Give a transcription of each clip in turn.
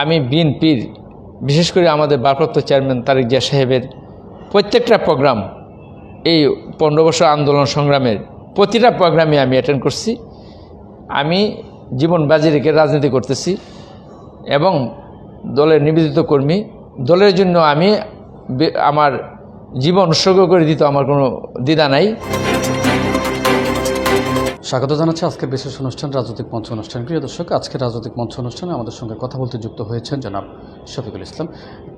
আমি বিএনপির, বিশেষ করে আমাদের ভারপ্রাপ্ত চেয়ারম্যান তারেক জিয়া সাহেবের প্রত্যেকটা প্রোগ্রাম, এই পনেরো বছর আন্দোলন সংগ্রামের প্রতিটা প্রোগ্রামে আমি অ্যাটেন্ড করছি। আমি জীবন বাজি রেখে রাজনীতি করতেছি এবং দলের নিবেদিত কর্মী। দলের জন্য আমি আমার জীবন উৎসর্গ করে দিত আমার কোনো দ্বিধা নাই। স্বাগত জানাচ্ছি আজকের বিশেষ অনুষ্ঠান, রাজনৈতিক মঞ্চ অনুষ্ঠান। প্রিয় দর্শক, আজকের রাজনৈতিক মঞ্চ অনুষ্ঠানে আমাদের সঙ্গে কথা বলতে যুক্ত হয়েছেন জনাব শফিকুল ইসলাম।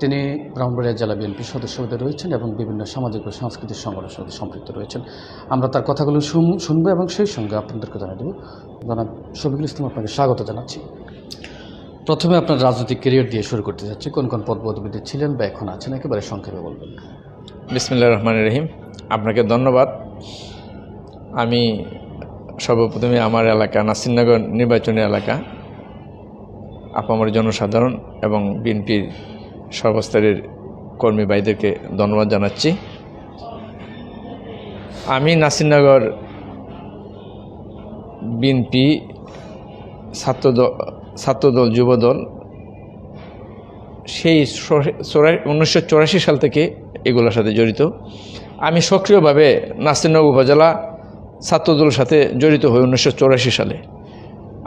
তিনি ব্রাহ্মণবাড়িয়া জেলা বিএনপির সদস্য পদে রয়েছেন এবং বিভিন্ন সামাজিক ও সাংস্কৃতিক সংগঠনের সাথে সম্পৃক্ত রয়েছেন। আমরা তার কথাগুলো শুন- শুনব এবং সেই সঙ্গে আপনাদেরকে জানিয়ে দেবো। জনাব শফিকুল ইসলাম, আপনাকে স্বাগত জানাচ্ছি। প্রথমে আপনার রাজনৈতিক ক্যারিয়ার দিয়ে শুরু করতে যাচ্ছি। কোন কোন পদ পদবিতে ছিলেন বা এখন আছেন, একেবারে সংক্ষেপে বলবেন। বিসমিল্লা রহমান রহিম। আপনাকে ধন্যবাদ। আমি সর্বপ্রথমে আমার এলাকা, নাসিরনগর নির্বাচনী এলাকা, আপামর জনসাধারণ এবং বিএনপির সর্বস্তরের কর্মী ভাইদেরকে ধন্যবাদ জানাচ্ছি। আমি নাসিরনগর বিএনপি ছাত্রদল ছাত্রদল, যুবদল, সেই উনিশশো সাল থেকে এগুলোর সাথে জড়িত। আমি সক্রিয়ভাবে নাসিরনগর উপজেলা ছাত্রদলের সাথে জড়িত হই উনিশশো সালে।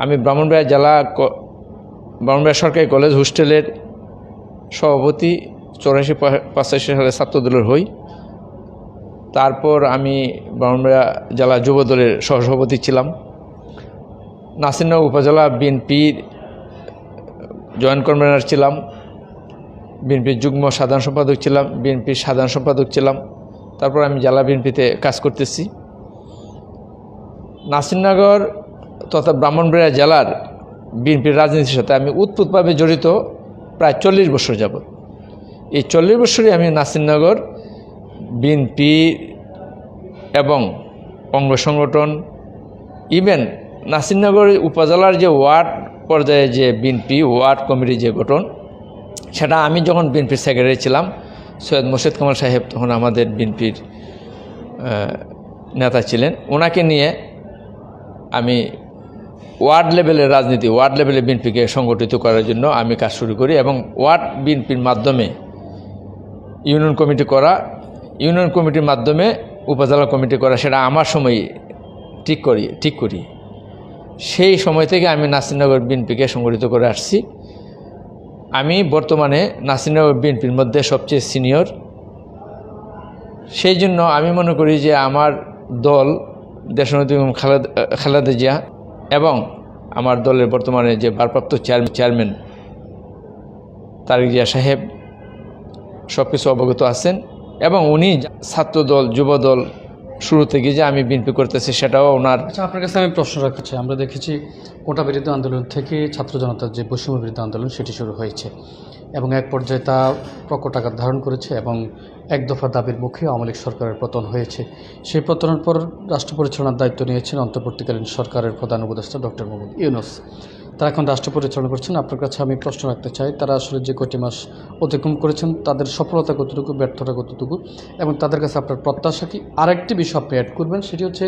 আমি ব্রাহ্মণবাড়িয়া জেলা ব্রাহ্মণবাড়িয়া সরকারি কলেজ হোস্টেলের সভাপতি চৌরাশি পঁচাশি সালে ছাত্রদলের হই। তারপর আমি ব্রাহ্মণবাড়িয়া জেলা যুবদলের সহসভাপতি ছিলাম। নাসিরনগর উপজেলা বিএনপির জয়েন্ট কনভেনার ছিলাম। বিএনপির যুগ্ম সাধারণ সম্পাদক ছিলাম, বিএনপির সাধারণ সম্পাদক ছিলাম। তারপর আমি জেলা বিএনপিতে কাজ করতেছি। নাসিরনগর তথা ব্রাহ্মণবাড়িয়া জেলার বিএনপির রাজনীতির সাথে আমি উৎপুতভাবে জড়িত প্রায় চল্লিশ বছর যাবৎ। এই চল্লিশ বছরে আমি নাসিরনগর, বিএনপি এবং অঙ্গ সংগঠন, ইভেন নাসিরনগর উপজেলার যে ওয়ার্ড পর্যায়ে যে বিএনপি, ওয়ার্ড কমিটি যে গঠন, সেটা আমি যখন বিএনপির সেক্রেটারি ছিলাম, সৈয়দ মোর্শেদ কামাল সাহেব তখন আমাদের বিএনপির নেতা ছিলেন। ওনাকে নিয়ে আমি ওয়ার্ড লেভেলের রাজনীতি, ওয়ার্ড লেভেলে বিএনপিকে সংগঠিত করার জন্য আমি কাজ শুরু করি এবং ওয়ার্ড বিএনপির মাধ্যমে ইউনিয়ন কমিটি করা, ইউনিয়ন কমিটির মাধ্যমে উপজেলা কমিটি করা, সেটা আমার সময় ঠিক করি ঠিক করি। সেই সময় থেকে আমি নাসিরনগর বিএনপিকে সংগঠিত করে আসছি। আমি বর্তমানে নাসিরনগর বিএনপির মধ্যে সবচেয়ে সিনিয়র। সেই জন্য আমি মনে করি যে আমার দল দেশনেত্রী খালেদ খালেদা জিয়া এবং আমার দলের বর্তমানে যে ভারপ্রাপ্ত চেয়ারম্যান চেয়ারম্যান তারেক জিয়া সাহেব সব কিছু অবগত আছেন এবং উনি ছাত্রদল, যুবদল শুরু থেকে যে আমি বিএনপি করতেছি সেটাও ওনার আচ্ছা আপনার কাছে আমি প্রশ্ন চাই। আমরা দেখেছি কোটা বিরোধী আন্দোলন থেকে ছাত্র জনতার যে বৈষম্য বিরোধী আন্দোলন সেটি শুরু হয়েছে এবং এক পর্যায়ে তা প্রকট আকার ধারণ করেছে এবং এক দফা দাবির মুখে আওয়ামী লীগ সরকারের পতন হয়েছে। সেই পতনের পর রাষ্ট্র পরিচালনার দায়িত্ব নিয়েছেন অন্তর্বর্তীকালীন সরকারের প্রধান উপদেষ্টা ডক্টর মোহাম্মদ ইউনুস। তারা এখন রাষ্ট্র পরিচালনা করছেন। আপনার কাছে আমি প্রশ্ন রাখতে চাই, তারা আসলে যে কটি মাস অতিক্রম করেছেন, তাদের সফলতা কতটুকু, ব্যর্থতা কতটুকু, এবং তাদের কাছে আপনার প্রত্যাশা কি? আরেকটি বিষয় আপনি অ্যাড করবেন, সেটি হচ্ছে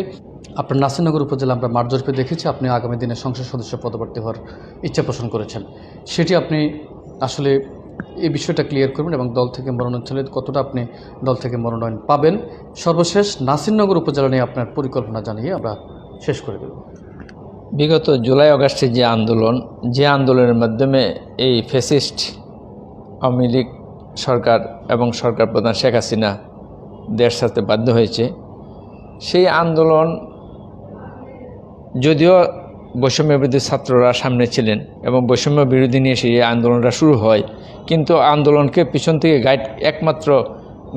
আপনার নাসিরনগর উপজেলা আমরা মার্জরিপে দেখেছি, আপনি আগামী দিনে সংসদ সদস্য পদপ্রার্থী হওয়ার ইচ্ছা পোষণ করেছেন। সেটি আপনি আসলে এই বিষয়টা ক্লিয়ার করবেন এবং দল থেকে মনোনয়ন চলে কতটা আপনি দল থেকে মনোনয়ন পাবেন। সর্বশেষ নাসিরনগর উপজেলা নিয়ে আপনার পরিকল্পনা জানিয়ে আমরা শেষ করে দেব। বিগত জুলাই আগস্টে যে আন্দোলন, যে আন্দোলনের মাধ্যমে এই ফেসিস্ট আওয়ামী লীগ সরকার এবং সরকার প্রধান শেখ হাসিনা দেশ সাথে বাধ্য হয়েছে, সেই আন্দোলন যদিও বৈষম্য বিরোধী ছাত্ররা সামনে ছিলেন এবং বৈষম্য বিরোধী নিয়ে সেই আন্দোলনটা শুরু হয়। কিন্তু আন্দোলনকে পিছন থেকে গাইড একমাত্র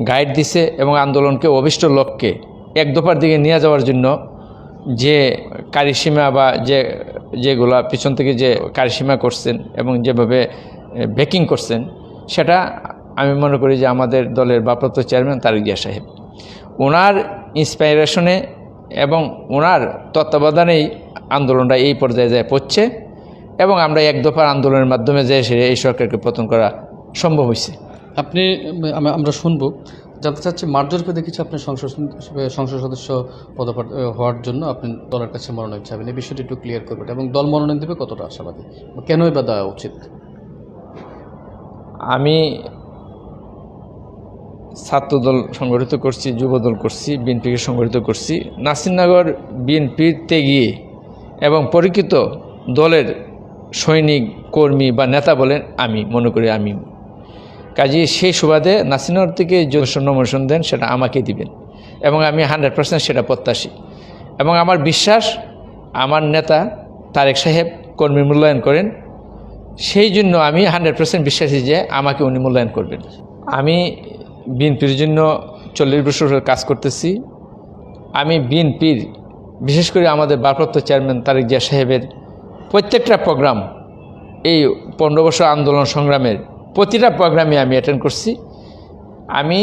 গাইড দিছে এবং আন্দোলনকে অভিষ্ট লক্ষ্যে এক দফার দিকে নিয়ে যাওয়ার জন্য যে কারিসীমা বা যে যেগুলা পিছন থেকে যে কারিসীমা করছেন এবং যেভাবে বেকিং করছেন, সেটা আমি মনে করি যে আমাদের দলের ভারপ্রাপ্ত চেয়ারম্যান তারেক জিয়া সাহেব। ওনার ইন্সপাইরেশনে এবং ওনার তত্ত্বাবধানেই আন্দোলনটা এই পর্যায়ে যায় পড়ছে এবং আমরা এক দফার আন্দোলনের মাধ্যমে যে সে এই সরকারকে পতন করা সম্ভব হয়েছে। আপনি আমরা শুনব। জানতে চাচ্ছি মার্জরিপে দেখেছি আপনি সংসদ সংসদ সদস্য পদপ্রার্থী হওয়ার জন্য আপনি দলের কাছে মনোনয়ন চাইবেন। এই বিষয়টি একটু ক্লিয়ার করবেন এবং দল মনোনয়ন দেবে কতটা আশাবাদী? কেনই বা দেওয়া উচিত? আমি ছাত্রদল সংগঠিত করছি, যুবদল করছি, বিএনপিকে সংগঠিত করছি। নাসিরনগর বিএনপিতে গিয়ে এবং পরিচিত দলের সৈনিক, কর্মী বা নেতা বলেন আমি, মনে করি আমি। কাজে সেই সুবাদে নাসিরনগর থেকে যে নমিনেশন দেন, সেটা আমাকে দিবেন এবং আমি হান্ড্রেড পার্সেন্ট সেটা প্রত্যাশী। এবং আমার বিশ্বাস, আমার নেতা তারেক সাহেব কর্মী মূল্যায়ন করেন, সেই জন্য আমি হান্ড্রেড পার্সেন্ট বিশ্বাসী যে আমাকে উনি মূল্যায়ন করবেন। আমি বিএনপির জন্য চল্লিশ বছর কাজ করতেছি। আমি বিএনপির, বিশেষ করে আমাদের ভারপ্রাপ্ত চেয়ারম্যান তারেক জিয়া সাহেবের প্রত্যেকটা প্রোগ্রাম, এই পনেরো বছর আন্দোলন সংগ্রামের প্রতিটা প্রোগ্রামে আমি অ্যাটেন্ড করছি। আমি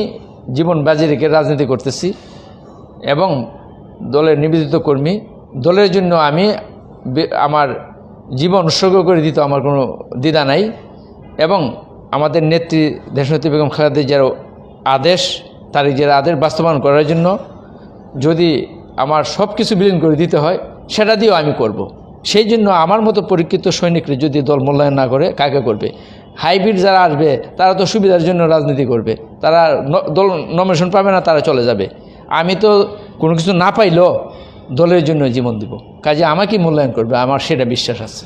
জীবন বাজি রেখে রাজনীতি করতেছি এবং দলের নিবেদিত কর্মী। দলের জন্য আমি আমার জীবন উৎসর্গ করে দিতে আমার কোনো দ্বিধা নাই এবং আমাদের নেত্রী দেশনেত্রী বেগম খালেদা জিয়ার আদেশ, তার যারা আদেশ বাস্তবায়ন করার জন্য যদি আমার সব কিছু বিলীন করে দিতে হয়, সেটা দিয়েও আমি করব। সেই জন্য আমার মতো পরীক্ষিত সৈনিকরা যদি দল মূল্যায়ন না করে, কাকে করবে? হাইব্রিড যারা আসবে, তারা তো সুবিধার জন্য রাজনীতি করবে। তারা দল নমিনেশন পাবে না, তারা চলে যাবে। আমি তো কোনো কিছু না পাইলেও দলের জন্য জীবন দিব। কাজে আমাকে মূল্যায়ন করবে, আমার সেটা বিশ্বাস আছে।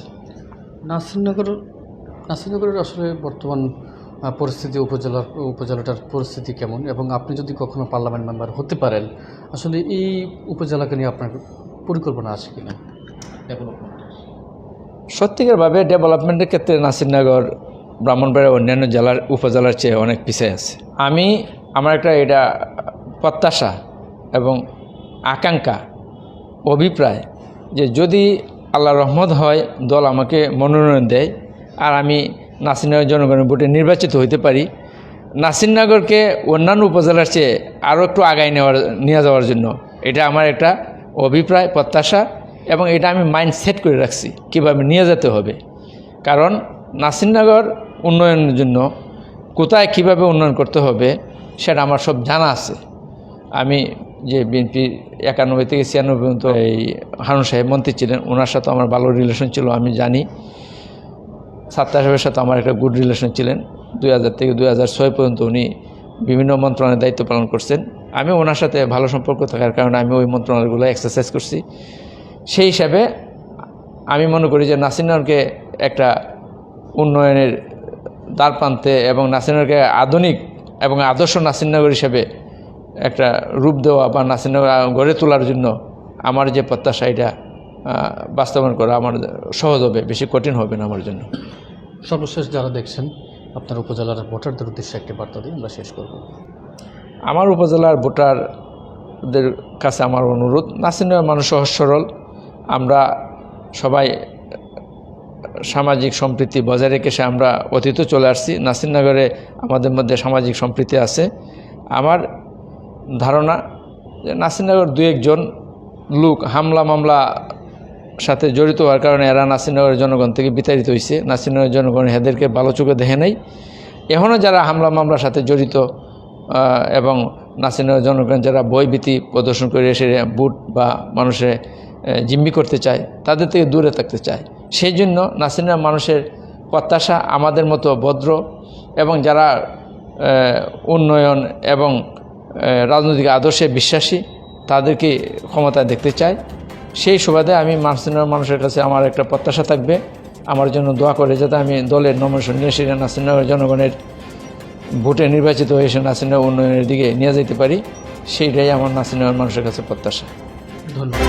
নাসিরনগর, নাসিরনগরের আসলে বর্তমান পরিস্থিতি উপজেলার উপজেলাটার পরিস্থিতি কেমন? এবং আপনি যদি কখনো পার্লামেন্ট মেম্বার হতে পারেন, আসলে এই উপজেলাকে নিয়ে আপনার পরিকল্পনা আছে কিনা? ডেভেলপমেন্ট সত্যিকারভাবে ডেভেলপমেন্টের ক্ষেত্রে নাসিরনগর, ব্রাহ্মণবাড়িয়া, অন্যান্য জেলার উপজেলার চেয়ে অনেক পিছিয়ে আছে। আমি, আমার একটা এটা প্রত্যাশা এবং আকাঙ্ক্ষা, অভিপ্রায় যে যদি আল্লাহ রহমত হয়, দল আমাকে মনোনয়ন দেয়, আর আমি নাসিরনগর জনগণের ভোটে নির্বাচিত হইতে পারি। নাসিরনগরকে অন্যান্য উপজেলার চেয়ে আরও একটু আগায় নেওয়ার, নিয়ে যাওয়ার জন্য এটা আমার একটা অভিপ্রায়, প্রত্যাশা এবং এটা আমি মাইন্ড সেট করে রাখছি কীভাবে নিয়ে যেতে হবে। কারণ নাসিরনগর উন্নয়নের জন্য কোথায় কীভাবে উন্নয়ন করতে হবে সেটা আমার সব জানা আছে। আমি যে বিএনপি একানব্বই থেকে ছিয়ানব্বই পর্যন্ত এই হারুন সাহেব মন্ত্রী ছিলেন, ওনার সাথে আমার ভালো রিলেশন ছিল, আমি জানি। সাত্তার সাহেবের সাথে আমার একটা গুড রিলেশন ছিলেন। দুই হাজার থেকে দুই হাজার ছয় পর্যন্ত উনি বিভিন্ন মন্ত্রণালয়ের দায়িত্ব পালন করছেন। আমি ওনার সাথে ভালো সম্পর্ক থাকার কারণে আমি ওই মন্ত্রণালয়গুলো এক্সারসাইজ করছি। সেই হিসাবে আমি মনে করি যে নাসিরনগরকে একটা উন্নয়নের দ্বার প্রান্তে এবং নাসিরনগরকে আধুনিক এবং আদর্শ নাসিরনগর হিসেবে একটা রূপ দেওয়া বা নাসিরনগর গড়ে তোলার জন্য আমার যে প্রত্যাশা, এটা বাস্তবায়ন করা আমার সহজ হবে, বেশি কঠিন হবে না আমার জন্য। সর্বশেষ যারা দেখছেন, আপনার উপজেলার ভোটারদের উদ্দেশ্যে একটি বার্তা দিয়ে আমরা শেষ করব। আমার উপজেলার ভোটারদের কাছে আমার অনুরোধ নাসিরনগর মানুষ সহজ সরল। আমরা সবাই সামাজিক সম্প্রীতি বজায় রেখে সে আমরা অতীত চলে আসছি। নাসিরনগরে আমাদের মধ্যে সামাজিক সম্প্রীতি আছে। আমার ধারণা যে নাসিরনগর দু একজন লোক, হামলা মামলা সাথে জড়িত হওয়ার কারণে এরা নাসিরনগরের জনগণ থেকে বিতাড়িত হয়েছে। নাসিরনগরের জনগণ এদেরকে ভালো চোখে দেখে নেই। এখনও যারা হামলা মামলার সাথে জড়িত এবং নাসিরনগর জনগণ যারা বইভীতি প্রদর্শন করে এসে বুট বা মানুষে জিম্মি করতে চায়, তাদের থেকে দূরে থাকতে চায়। সেই জন্য নাসিরনগর মানুষের প্রত্যাশা আমাদের মতো ভদ্র এবং যারা উন্নয়ন এবং রাজনৈতিক আদর্শে বিশ্বাসী, তাদেরকে ক্ষমতা দেখতে চায়। সেই সুবাদে আমি মানসিনার মানুষের কাছে আমার একটা প্রত্যাশা থাকবে। আমার জন্য দোয়া করে যাতে আমি দলের নমিনেশন নিয়ে সেটা নাসিরনগর জনগণের ভোটে নির্বাচিত হয়ে সে নাসিরনগর উন্নয়নের দিকে নিয়ে যেতে পারি। সেইটাই আমার নাসিরনগর মানুষের কাছে প্রত্যাশা। ধন্যবাদ।